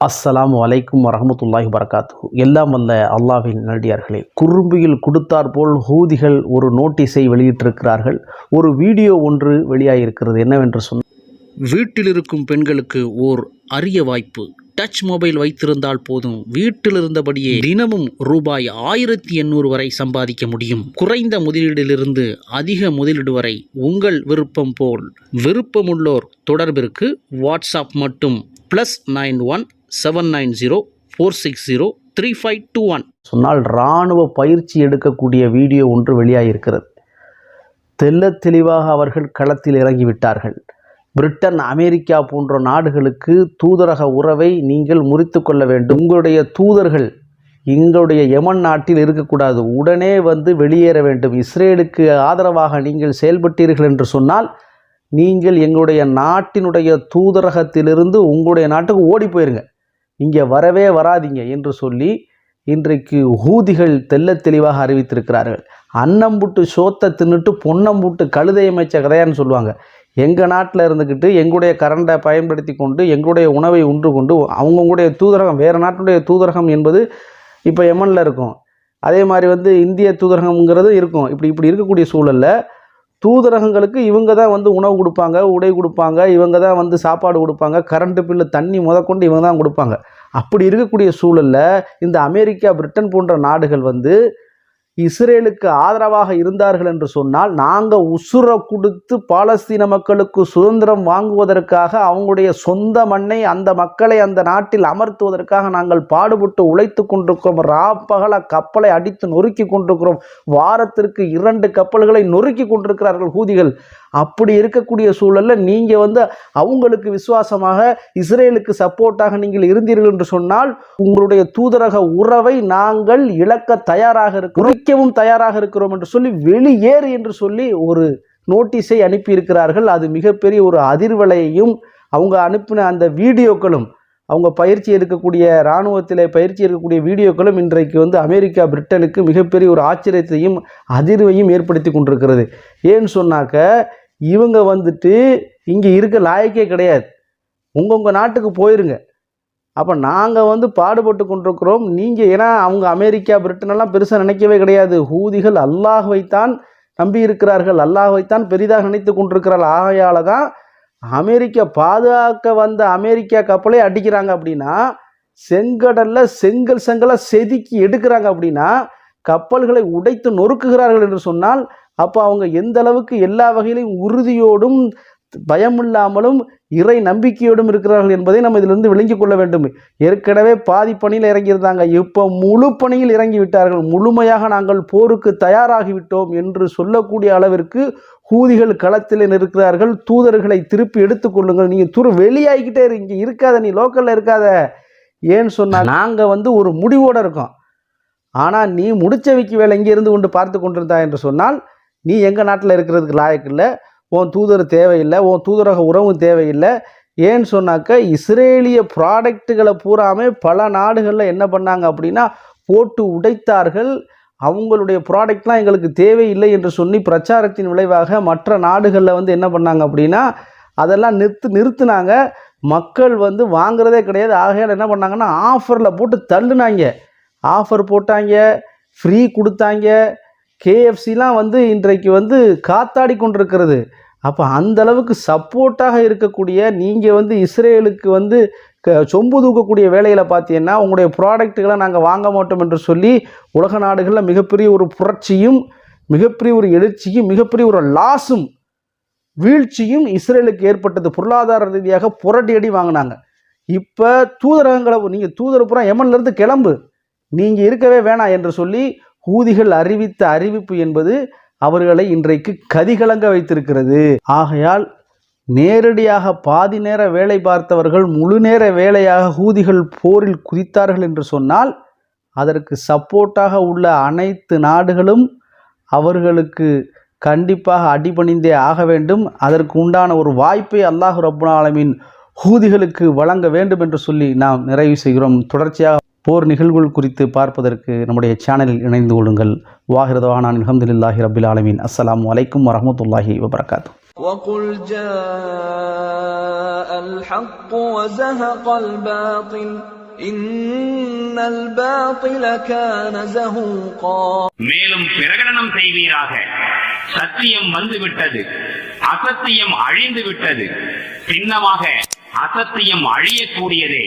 அஸ்ஸலாம் அலைக்கும் வரஹமத்துல்லாஹி வரகாத்து எல்லாம் வல்ல அல்லாஹ்வின் நடிகார்களே குறும்பியில் கொடுத்தார் போல் ஹூதிகள் ஒரு நோட்டீஸை வெளியிட்டிருக்கிறார்கள். ஒரு வீடியோ ஒன்று வெளியாகியிருக்கிறது என்னவென்று சொன்ன வீட்டில் இருக்கும் பெண்களுக்கு ஓர் அரிய வாய்ப்பு. டச் மொபைல் வைத்திருந்தால் போதும். வீட்டில் இருந்தபடியே தினமும் ரூபாய் ஆயிரத்தி எண்ணூறு வரை சம்பாதிக்க முடியும். குறைந்த முதலீடிலிருந்து அதிக முதலீடு வரை உங்கள் விருப்பம் போல். விருப்பமுள்ளோர் தொடர்பிற்கு வாட்ஸ்அப் மட்டும். Plus nine one seven nine zero four six zero three five two one சொன்னால் இராணுவ பயிற்சி எடுக்கக்கூடிய வீடியோ ஒன்று வெளியாகியிருக்கிறது தெல்ல தெளிவாக அவர்கள் களத்தில் இறங்கிவிட்டார்கள். பிரிட்டன் அமெரிக்கா போன்ற நாடுகளுக்கு தூதரக உறவை நீங்கள் முறித்து கொள்ள வேண்டும். உங்களுடைய தூதர்கள் எங்களுடைய யமன் நாட்டில் இருக்கக்கூடாது. உடனே வந்து வெளியேற வேண்டும். இஸ்ரேலுக்கு ஆதரவாக நீங்கள் செயல்பட்டீர்கள் என்று சொன்னால் நீங்கள் எங்களுடைய நாட்டினுடைய தூதரகத்திலிருந்து உங்களுடைய நாட்டுக்கு ஓடி போயிருங்க. இங்கே வரவே வராதீங்க என்று சொல்லி இன்றைக்கு ஊதிகள் தெள்ளத் தெளிவாக அறிவித்திருக்கிறார்கள். அன்னம்புட்டு சோத்தை தின்னுட்டு பொன்னம்புட்டு கழுதை அமைச்ச கதையான்னு சொல்லுவாங்க. எங்கள் நாட்டில் இருந்துக்கிட்டு எங்களுடைய கரண்டை பயன்படுத்தி கொண்டு எங்களுடைய உணவை உண்டு கொண்டு அவங்கவுங்களுடைய தூதரகம் வேறு நாட்டினுடைய தூதரகம் என்பது இப்போ எமனில் இருக்கும். அதே மாதிரி வந்து இந்திய தூதரகம்ங்கிறது இருக்கும். இப்படி இப்படி இருக்கக்கூடிய சூழலில் தூதரகங்களுக்கு இவங்க தான் வந்து உணவு கொடுப்பாங்க உடை கொடுப்பாங்க இவங்க தான் வந்து சாப்பாடு கொடுப்பாங்க கரண்ட்டு பில்லு தண்ணி முதற்கொண்டு இவங்க தான் கொடுப்பாங்க. அப்படி இருக்கக்கூடிய சூழலில் இந்த அமெரிக்கா பிரிட்டன் போன்ற நாடுகள் வந்து இஸ்ரேலுக்கு ஆதரவாக இருந்தார்கள் என்று சொன்னால் நாங்கள் உசுரை கொடுத்து பாலஸ்தீன மக்களுக்கு சுதந்திரம் வாங்குவதற்காக அவங்களுடைய சொந்த மண்ணை அந்த மக்களை அந்த நாட்டில் அமர்த்துவதற்காக நாங்கள் பாடுபட்டு உழைத்து கொண்டிருக்கிறோம். ராப்பகல கப்பலை அடித்து நொறுக்கி கொண்டிருக்கிறோம். வாரத்திற்கு இரண்டு கப்பல்களை நொறுக்கி கொண்டிருக்கிறார்கள் ஹூதிகள். அப்படி இருக்கக்கூடிய சூழலில் நீங்கள் வந்து அவங்களுக்கு விசுவாசமாக இஸ்ரேலுக்கு சப்போர்ட்டாக நீங்கள் இருந்தீர்கள் என்று சொன்னால் உங்களுடைய தூதரக உறவை நாங்கள் இழக்க தயாராக இருக்கிறோம் குறைக்கவும் தயாராக இருக்கிறோம் என்று சொல்லி வெளியேறு என்று சொல்லி ஒரு நோட்டீஸை அனுப்பியிருக்கிறார்கள். அது மிகப்பெரிய ஒரு அதிர்வலையையும் அவங்க அனுப்பின அந்த வீடியோக்களும் அவங்க பயிற்சி எடுக்கக்கூடிய இராணுவத்தில் பயிற்சி எடுக்கக்கூடிய வீடியோக்களும் இன்றைக்கு வந்து அமெரிக்கா பிரிட்டனுக்கு மிகப்பெரிய ஒரு ஆச்சரியத்தையும் அதிர்வையும் ஏற்படுத்தி கொண்டிருக்கிறது. ஏன்னு சொன்னாக்க இவங்க வந்துட்டு இங்கே இருக்க லாயக்கே கிடையாது. உங்கள் உங்கள் நாட்டுக்கு போயிருங்க. அப்போ நாங்கள் வந்து பாடுபட்டு கொண்டிருக்கிறோம். நீங்கள் ஏன்னா அவங்க அமெரிக்கா பிரிட்டனெல்லாம் பெருசாக நினைக்கவே கிடையாது. ஹூதிகள் அல்லாஹ்வைத்தான் நம்பி இருக்கிறார்கள் அல்லாஹ்வைத்தான் பெரிதாக நினைத்து கொண்டிருக்கிறார்கள். ஆகையால் தான் அமெரிக்கா பாதுகாக்க வந்த அமெரிக்கா கப்பலை அடிக்கிறாங்க அப்படின்னா செங்கடலில் செங்கல் செங்கலை செதுக்கி எடுக்கிறாங்க அப்படின்னா கப்பல்களை உடைத்து நொறுக்குகிறார்கள் என்று சொன்னால் அப்போ அவங்க எந்த அளவுக்கு எல்லா வகையிலையும் உறுதியோடும் பயமில்லாமலும் இறை நம்பிக்கையோடும் இருக்கிறார்கள் என்பதை நம்ம இதிலிருந்து விளங்கிக் கொள்ள வேண்டும். ஏற்கனவே பாதி பணியில் இறங்கியிருந்தாங்க. இப்போ முழு பணியில் இறங்கி விட்டார்கள். முழுமையாக நாங்கள் போருக்கு தயாராகிவிட்டோம் என்று சொல்லக்கூடிய அளவிற்கு ஹூதிகள் களத்தில் இருக்கிறார்கள் தூதர்களை திருப்பி எடுத்துக்கொள்ளுங்கள் நீங்கள் துரு வெளியாகிக்கிட்டே இங்கே இருக்காத. நீ லோக்கலில் இருக்காத. ஏன்னு சொன்னால் நாங்கள் வந்து ஒரு முடிவோடு இருக்கோம். ஆனால் நீ முடிச்ச வைக்க வேலை இங்கே இருந்து கொண்டு பார்த்து கொண்டிருந்தா என்று சொன்னால் நீ எங்கள் நாட்டில் இருக்கிறதுக்கு லாயக்கில்லை உன் தூதர் தேவையில்லை உன் தூதரக உறவும் தேவையில்லை. ஏன்னு சொன்னாக்க இஸ்ரேலிய ப்ராடக்ட்டுகளை பூராமே பல நாடுகளில் என்ன பண்ணாங்க அப்படின்னா போட்டு உடைத்தார்கள். அவங்களுடைய ப்ராடக்ட்லாம் எங்களுக்கு தேவையில்லை என்று சொல்லி பிரச்சாரத்தின் விளைவாக மற்ற நாடுகளில் வந்து என்ன பண்ணாங்க அப்படின்னா அதெல்லாம் நிறுத்து நிறுத்துனாங்க. மக்கள் வந்து வாங்குறதே கிடையாது. ஆகையால் என்ன பண்ணாங்கன்னா ஆஃபரில் போட்டு தள்ளுனாங்க. ஆஃபர் போட்டாங்க ஃப்ரீ கொடுத்தாங்க. கேஎஃப்சிலாம் வந்து இன்றைக்கு வந்து காத்தாடி கொண்டிருக்கிறது. அப்போ அந்த அளவுக்கு சப்போர்ட்டாக இருக்கக்கூடிய நீங்கள் வந்து இஸ்ரேலுக்கு வந்து க சொம்பு தூக்கக்கூடிய வேலையில் பார்த்தீங்கன்னா உங்களுடைய ப்ராடக்ட்டுகளை நாங்கள் வாங்க மாட்டோம் என்று சொல்லி உலக நாடுகளில் மிகப்பெரிய ஒரு புரட்சியும் மிகப்பெரிய ஒரு எழுச்சியும் மிகப்பெரிய ஒரு லாஸும் வீழ்ச்சியும் இஸ்ரேலுக்கு ஏற்பட்டது. பொருளாதார ரீதியாக புரட்டி அடி வாங்கினாங்க. இப்போ தூதரகங்களை நீங்கள் தூதரப்புறம் எமன்லேருந்து கிளம்பு. நீங்கள் இருக்கவே வேணாம் என்று சொல்லி ஹூதிகள் அறிவித்த அறிவிப்பு என்பது அவர்களை இன்றைக்கு கதிகலங்க வைத்திருக்கிறது. ஆகையால் நேரடியாக பாதி நேர வேலை பார்த்தவர்கள் முழு நேர வேலையாக ஹூதிகள் போரில் குதித்தார்கள் என்று சொன்னால் அதற்கு சப்போர்ட்டாக உள்ள அனைத்து நாடுகளும் அவர்களுக்கு கண்டிப்பாக அடிபணிந்தே ஆக வேண்டும். அதற்கு உண்டான ஒரு வாய்ப்பை அல்லாஹு ரப்புல் ஆலமின் ஹூதிகளுக்கு வழங்க வேண்டும் என்று சொல்லி நாம் நிறைவு செய்கிறோம். தொடர்ச்சியாக போர் நிகழ்வுகள் குறித்து பார்ப்பதற்கு நம்முடைய சேனலில் இணைந்து கொள்ளுங்கள் வாஹிரதவானான் அலமதுல்லாஹி ரபில் ஆலமீன் அஸ்ஸலாமு அலைக்கும் வரமத்துல்லாஹி வபரகாத்து وقل جاء الحق وزهق الباطل إن الباطل كان زهوقا மேலும் பிரகடனம் செய்வீராக சத்தியம் வந்துவிட்டது அசத்தியம் அழிந்து விட்டது சின்னமாக அசத்தியம் அழியக்கூடியதே